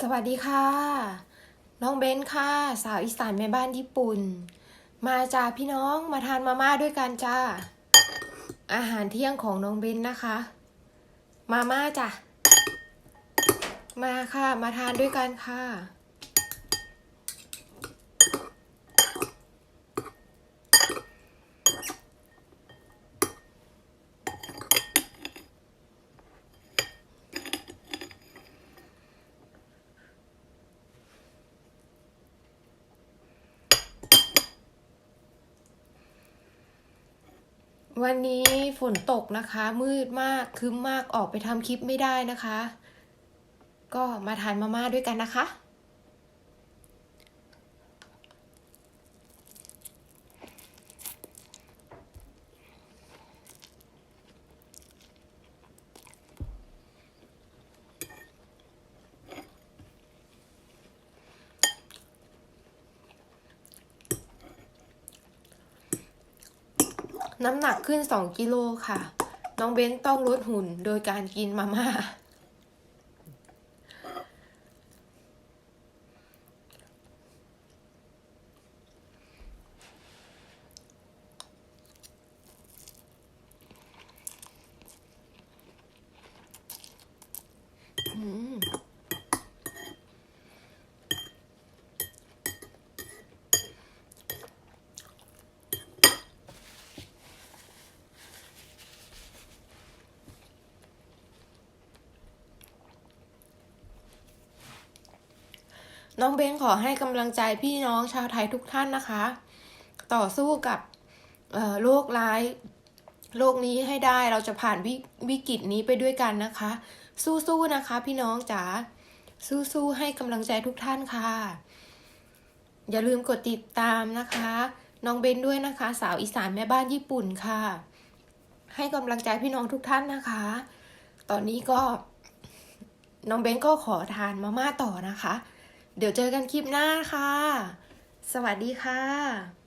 สวัสดีค่ะ น้องเบนค่ะ สาวอีสานแม่บ้านญี่ปุ่น มาจ้าพี่น้องมาทานมาม่าด้วยกันจ้า อาหารเที่ยงของน้องเบนนะคะ มาม่าจ้ะ มาค่ะ มาทานด้วยกันค่ะ วันนี้ฝนตกนะคะ มืดมากครึ้มมากออกไปทำคลิปไม่ได้นะคะ ก็มาทานมาม่าด้วยกันนะคะ น้ำหนักขึ้น 2 กิโลค่ะ น้องเบ้นต้องลดหุ่นโดยการกินมาม่า อืม น้องเบนขอให้กำลังใจพี่น้องชาวไทยทุกท่านนะคะ ต่อสู้กับโรคร้ายโรคนี้ให้ได้เราจะผ่านวิวิกฤตนี้ไปด้วยกันนะคะ สู้ๆนะคะ พี่น้องจ๋าสู้ๆให้กำลังใจทุกท่านค่ะ อย่าลืมกดติดตามนะคะ น้องเบนด้วยนะคะ สาวอีสานแม่บ้านญี่ปุ่นค่ะ ให้กำลังใจพี่น้องทุกท่านนะคะ ตอนนี้ก็ น้องเบนก็ขอทานมาม่าต่อนะคะ เดี๋ยวเจอกันคลิปหน้าค่ะ สวัสดีค่ะ